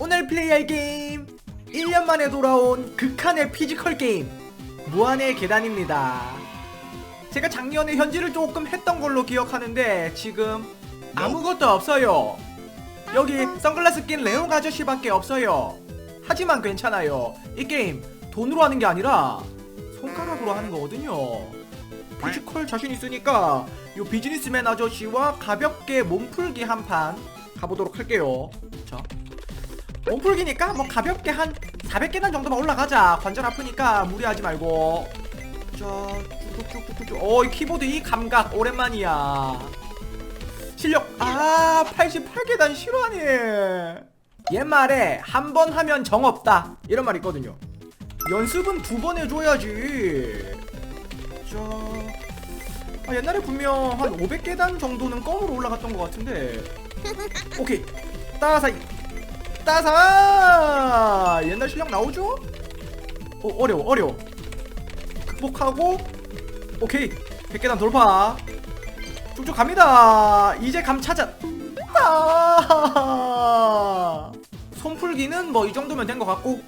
오늘 플레이할 게임 1년 만에 돌아온 극한의 피지컬 게임 무한의 계단입니다. 제가 작년에 현질을 조금 했던 걸로 기억하는데 지금 아무것도 없어요. 여기 선글라스 낀 레옹 아저씨밖에 없어요. 하지만 괜찮아요. 이 게임 돈으로 하는 게 아니라 손가락으로 하는 거거든요. 피지컬 자신 있으니까 요 비즈니스맨 아저씨와 가볍게 몸풀기 한 판 가보도록 할게요. 자 몸풀기니까 뭐 가볍게 한 400계단 정도만 올라가자. 관절 아프니까 무리하지 말고. 자 쭉쭉쭉쭉쭉. 어이 키보드 이 감각 오랜만이야. 실력 아 88계단 실화네. 옛말에 한 번 하면 정 없다. 이런 말 있거든요. 연습은 두 번 해줘야지. 자 아, 옛날에 분명 한 500계단 정도는 껌으로 올라갔던 것 같은데. 오케이. 따사이 따사 옛날 실력 나오죠? 어 어려워 어려워. 극복하고 오케이. 100계단 돌파. 쭉쭉 갑니다. 이제 감 찾아. 아! 손풀기는 뭐 이 정도면 된 것 같고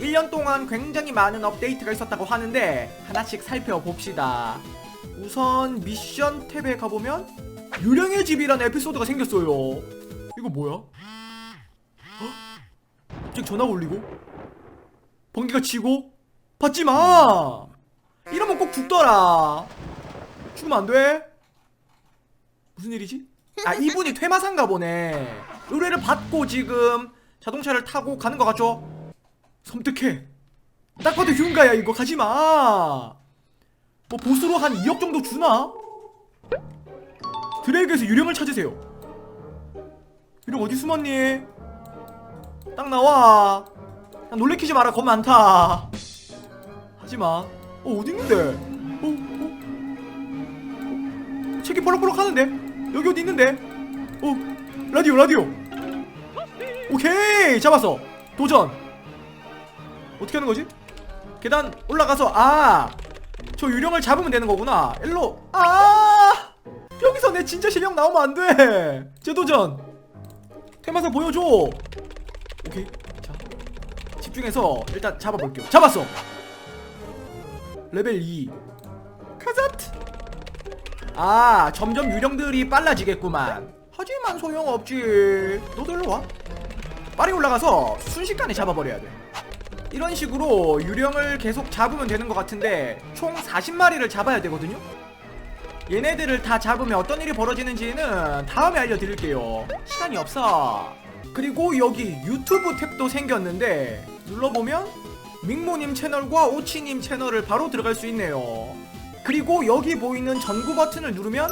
1년 동안 굉장히 많은 업데이트가 있었다고 하는데 하나씩 살펴봅시다. 우선 미션 탭에 가보면 유령의 집이라는 에피소드가 생겼어요. 이거 뭐야? 갑자기 전화가 울리고? 번개가 치고? 받지마! 이러면 꼭 죽더라. 죽으면 안돼. 무슨 일이지? 아 이분이 퇴마사인가 보네. 의뢰를 받고 지금 자동차를 타고 가는 것 같죠? 섬뜩해. 딱 봐도 휴가야 이거. 가지마. 뭐 보수로 한 2억 정도 주나? 드래그에서 유령을 찾으세요. 유령 어디 숨었니? 딱 나와. 야, 놀래키지 마라 겁 많다. 하지마. 어 어디 있는데? 어? 어? 책이 벌럭벌럭 하는데? 여기 어디 있는데? 어 라디오 라디오. 오케이 잡았어. 도전. 어떻게 하는 거지? 계단 올라가서 아 저 유령을 잡으면 되는 거구나. 일로 아 여기서 내 진짜 실력 나오면 안돼. 재도전. 테마사 보여줘 오케이. 자 집중해서 일단 잡아볼게요. 잡았어. 레벨 2 카자트. 아 점점 유령들이 빨라지겠구만. 하지만 소용없지. 너도 일로 와. 빠르게 올라가서 순식간에 잡아버려야 돼. 이런 식으로 유령을 계속 잡으면 되는 것 같은데 총 40마리를 잡아야 되거든요. 얘네들을 다 잡으면 어떤 일이 벌어지는지는 다음에 알려드릴게요. 시간이 없어 그리고 여기 유튜브 탭도 생겼는데 눌러보면 밍모님 채널과 오치님 채널을 바로 들어갈 수 있네요. 그리고 여기 보이는 전구 버튼을 누르면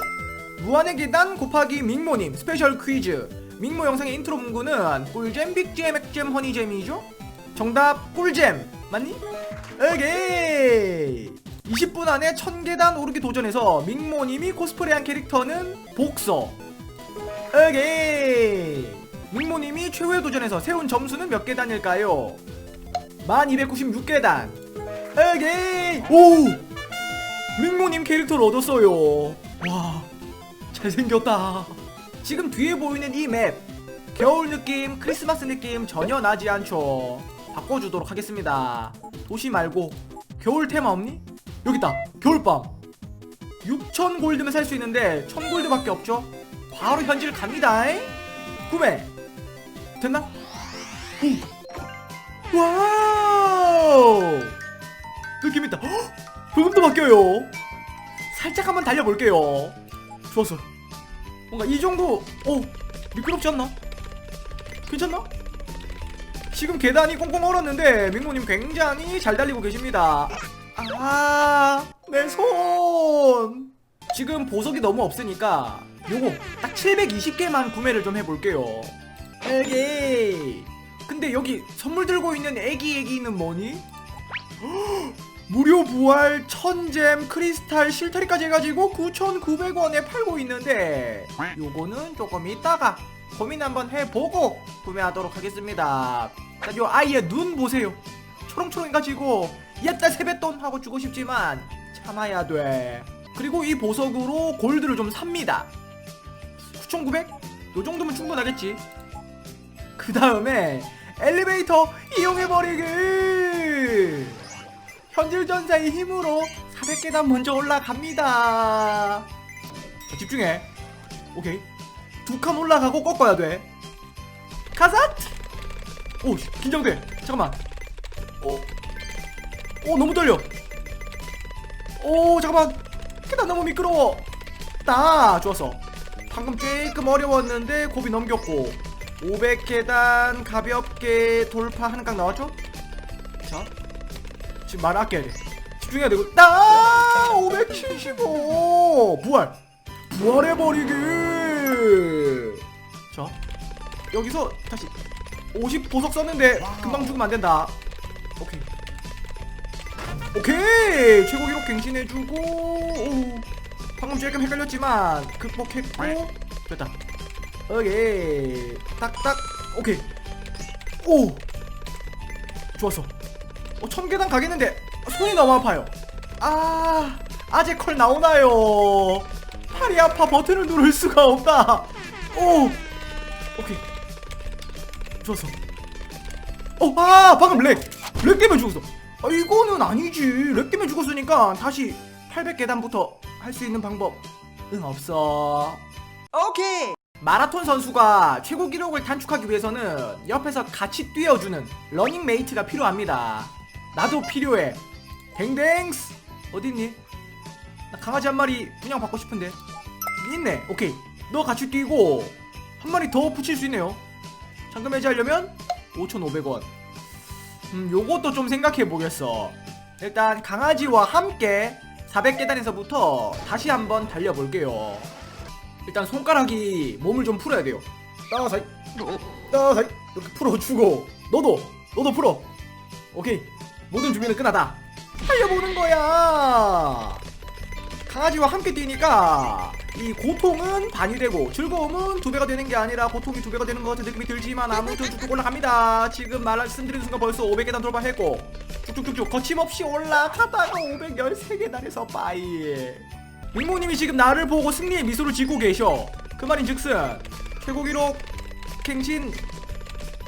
무한의 계단 곱하기 밍모님 스페셜 퀴즈. 밍모 영상의 인트로 문구는 꿀잼 빅잼 액잼 허니잼이죠? 정답 꿀잼. 맞니? 오케이. 20분 안에 1000계단 오르기 도전에서 밍모님이 코스프레한 캐릭터는 복서. 오케이 밍모님이 최후의 도전에서 세운 점수는 몇 계단일까요? 1296계단. 오케이 오! 밍모님 캐릭터를 얻었어요. 와 잘생겼다. 지금 뒤에 보이는 이 맵 겨울 느낌 크리스마스 느낌 전혀 나지 않죠. 바꿔주도록 하겠습니다. 도시 말고 겨울 테마 없니? 여기 있다. 겨울밤. 6천 골드면 살 수 있는데 1000 골드밖에 없죠? 바로 현질 갑니다 잉? 구매 됐나? 오. 와우 느낌 있다 헉! 조금도 바뀌어요 살짝 한번 달려볼게요 좋았어 뭔가 이 정도 오 미끄럽지 않나? 괜찮나? 지금 계단이 꽁꽁 얼었는데 민모님 굉장히 잘 달리고 계십니다 아, 내 손. 지금 보석이 너무 없으니까 요거 딱 720개만 구매를 좀 해볼게요. 에이. 근데 여기 선물 들고 있는 애기 애기는 뭐니? 헉, 무료 부활, 천잼, 크리스탈, 실타리까지 해가지고 9,900원에 팔고 있는데 요거는 조금 이따가 고민 한번 해보고 구매하도록 하겠습니다. 자, 요 아이의 눈 보세요. 초롱초롱해가지고 야짜 세뱃돈 하고 주고 싶지만 참아야 돼. 그리고 이 보석으로 골드를 좀 삽니다. 9,900? 요 정도면 충분하겠지. 그 다음에 엘리베이터 이용해버리기! 현질전사의 힘으로 400계단 먼저 올라갑니다. 자, 집중해. 오케이. 두 칸 올라가고 꺾어야 돼. 가사트 오 씨, 긴장돼. 잠깐만. 오, 오 너무 떨려. 오 잠깐만. 계단 너무 미끄러워. 나! 좋았어. 방금 조금 어려웠는데 고비 넘겼고 500계단 가볍게 돌파 하는 각 나왔죠? 자. 지금 말 아껴야 돼. 집중해야 되고. 나 575 부활! 부활해버리기! 자 여기서 다시 50 보석 썼는데 금방 죽으면 안 된다. 오케이. 오케이! 최고 기록 갱신해주고. 오, 방금 조금 헷갈렸지만 극복했고. 됐다 오케이. 딱딱. 오케이. 오. 좋았어. 어, 천계단 가겠는데 손이 너무 아파요. 아 아재 컬 나오나요? 팔이 아파 버튼을 누를 수가 없다. 오. 오케이. 좋았어. 어아 방금 렉! 렉 때문에 죽었어. 아 이거는 아니지. 렉 때문에 죽었으니까 다시 800계단부터 할 수 있는 방법 응 없어. 오케이. 마라톤 선수가 최고 기록을 단축하기 위해서는 옆에서 같이 뛰어주는 러닝 메이트가 필요합니다. 나도 필요해. 댕댕스 어딨니? 나 강아지 한 마리 분양 받고 싶은데 있네. 오케이. 너 같이 뛰고 한 마리 더 붙일 수 있네요. 잠금 해지하려면 5,500원. 음, 요것도 좀 생각해 보겠어. 일단 강아지와 함께 400계단에서부터 다시 한번 달려볼게요. 일단 손가락이 몸을 좀 풀어야 돼요. 따사이, 따사이 이렇게 풀어주고 너도 너도 풀어. 오케이 모든 준비는 끝나다. 달려보는 거야. 강아지와 함께 뛰니까 이 고통은 반이 되고 즐거움은 두 배가 되는 게 아니라 고통이 두 배가 되는 것 같은 느낌이 들지만 아무튼 쭉쭉 올라갑니다. 지금 말씀드린 순간 벌써 500계단 돌파했고 쭉쭉쭉쭉 거침없이 올라가다가 513계단에서 빠이. 민모님이 지금 나를 보고 승리의 미소를 짓고 계셔. 그 말인 즉슨 최고 기록 갱신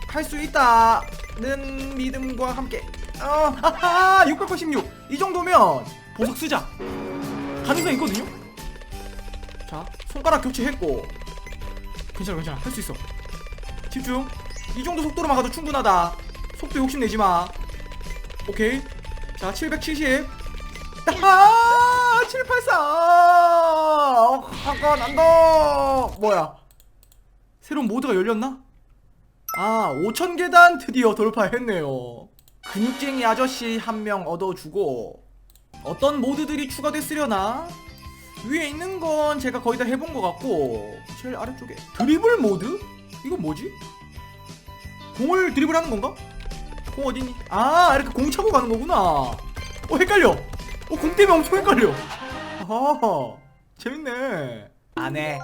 할 수 있다는 믿음과 함께. 어, 하하, 686. 이 정도면 보석 쓰자. 가능성 있거든요. 자, 손가락 교체했고. 괜찮아, 괜찮아, 할 수 있어. 집중. 이 정도 속도로 막아도 충분하다. 속도 욕심 내지 마. 오케이. 자, 770. 아, 784! 어, 화가 난다! 뭐야? 새로운 모드가 열렸나? 아, 5000계단 드디어 돌파했네요. 근육쟁이 아저씨 한 명 얻어주고, 어떤 모드들이 추가됐으려나? 위에 있는 건 제가 거의 다 해본 것 같고, 제일 아래쪽에 드리블 모드? 이건 뭐지? 공을 드리블 하는 건가? 공 어디니? 아, 이렇게 공 차고 가는 거구나. 어, 헷갈려! 어, 공 때문에 엄청 헷갈려. 아, 재밌네. 안 해.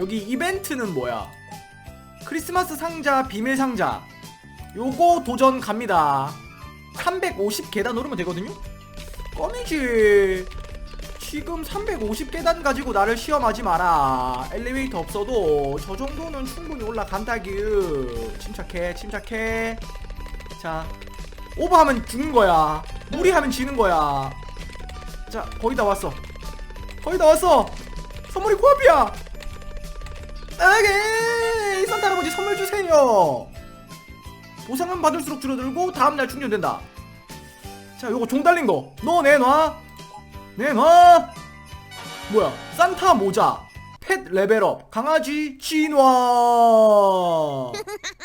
여기 이벤트는 뭐야? 크리스마스 상자, 비밀 상자. 요거 도전 갑니다. 350계단 오르면 되거든요? 껌이지. 지금 350계단 가지고 나를 시험하지 마라. 엘리베이터 없어도 저 정도는 충분히 올라간다규. 침착해, 침착해. 자, 오버하면 죽는 거야. 무리하면 지는 거야. 자, 거의 다 왔어. 거의 다 왔어. 선물이 코앞이야. 에게 산타 할아버지 선물 주세요. 보상은 받을수록 줄어들고 다음날 충전된다. 자, 요거 종 달린 거. 너 내놔. 내놔. 뭐야? 산타 모자. 펫 레벨업. 강아지 진화.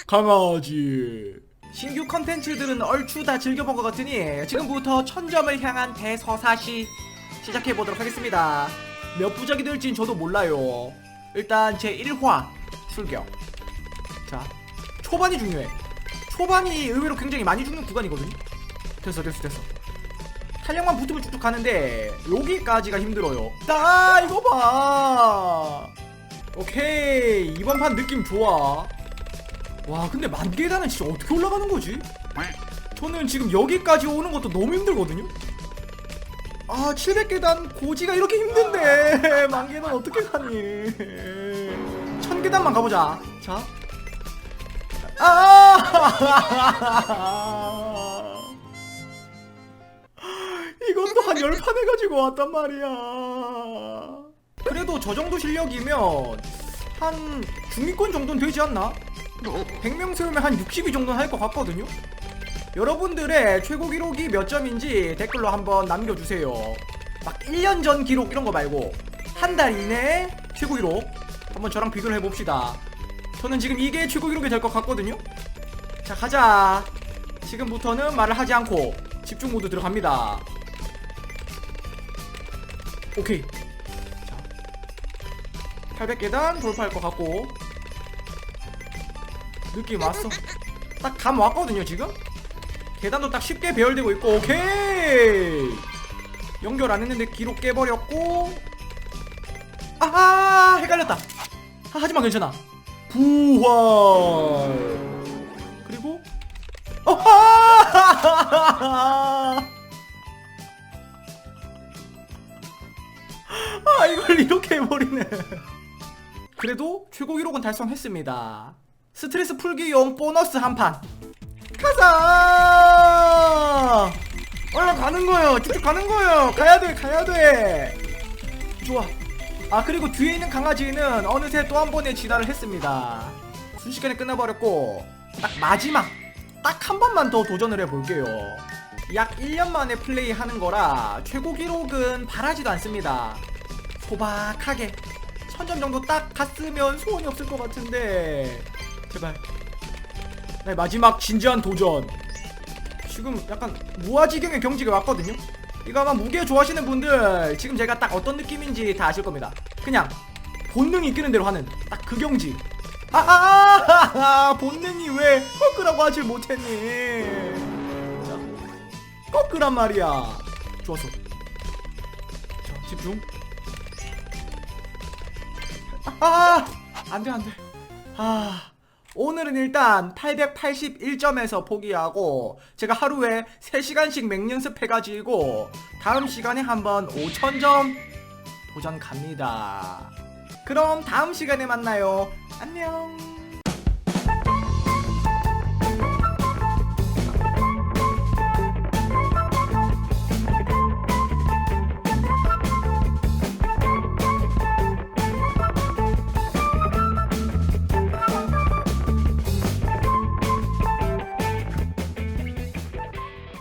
강아지. 신규 컨텐츠들은 얼추 다 즐겨본 것 같으니 지금부터 천점을 향한 대서사시 시작해보도록 하겠습니다. 몇 부작이 될진 저도 몰라요. 일단 제 1화 출격. 자, 초반이 중요해. 초반이 의외로 굉장히 많이 죽는 구간이거든요. 됐어, 됐어, 됐어. 탄력만 붙으면 쭉쭉 가는데 여기까지가 힘들어요. 나 이거 봐. 오케이 이번 판 느낌 좋아. 와 근데 만 계단은 진짜 어떻게 올라가는 거지? 저는 지금 여기까지 오는 것도 너무 힘들거든요. 아 700계단 고지가 이렇게 힘든데 만 계단 어떻게 가니? 1000계단만 가보자. 자 아! 이것도 한열판 해가지고 왔단 말이야. 그래도 저 정도 실력이면 한 중위권 정도는 되지 않나? 100명 세우면 한62 정도는 할 것 같거든요? 여러분들의 최고 기록이 몇 점인지 댓글로 한번 남겨주세요. 막 1년 전 기록 이런 거 말고 한 달 이내 최고 기록 한번 저랑 비교를 해봅시다. 저는 지금 이게 최고 기록이 될 것 같거든요? 자, 가자. 지금부터는 말을 하지 않고 집중 모드 들어갑니다. 오케이. 자. 800계단 돌파할 것 같고. 느낌 왔어. 딱 감 왔거든요, 지금? 계단도 딱 쉽게 배열되고 있고, 오케이! 연결 안 했는데 기록 깨버렸고. 아하! 헷갈렸다. 아, 하지만 괜찮아. 부활. 그리고, 어하! 아, 이걸 이렇게 해버리네. 그래도 최고 기록은 달성했습니다. 스트레스 풀기용 보너스 한 판. 가자! 올라가는 거예요. 쭉쭉 가는 거예요. 가야 돼, 가야 돼. 좋아. 아, 그리고 뒤에 있는 강아지는 어느새 또 한 번의 진화를 했습니다. 순식간에 끝나버렸고, 딱 마지막, 딱 한 번만 더 도전을 해볼게요. 약 1년 만에 플레이 하는 거라 최고 기록은 바라지도 않습니다. 소박하게 천점 정도 딱 갔으면 소원이 없을 것 같은데 제발 네, 마지막 진지한 도전. 지금 약간 무아지경의 경지가 왔거든요. 이거 아마 무게 좋아하시는 분들 지금 제가 딱 어떤 느낌인지 다 아실 겁니다. 그냥 본능이 이끄는 대로 하는 딱 그 경지. 아, 아, 아, 아, 본능이 왜 꺾으라고 하질 못했니? 자 꺾으란 말이야. 좋았어. 자 집중. 아, 안 돼, 안 돼. 아, 오늘은 일단 881점에서 포기하고, 제가 하루에 3시간씩 맹연습 해가지고, 다음 시간에 한번 5000점 도전 갑니다. 그럼 다음 시간에 만나요. 안녕.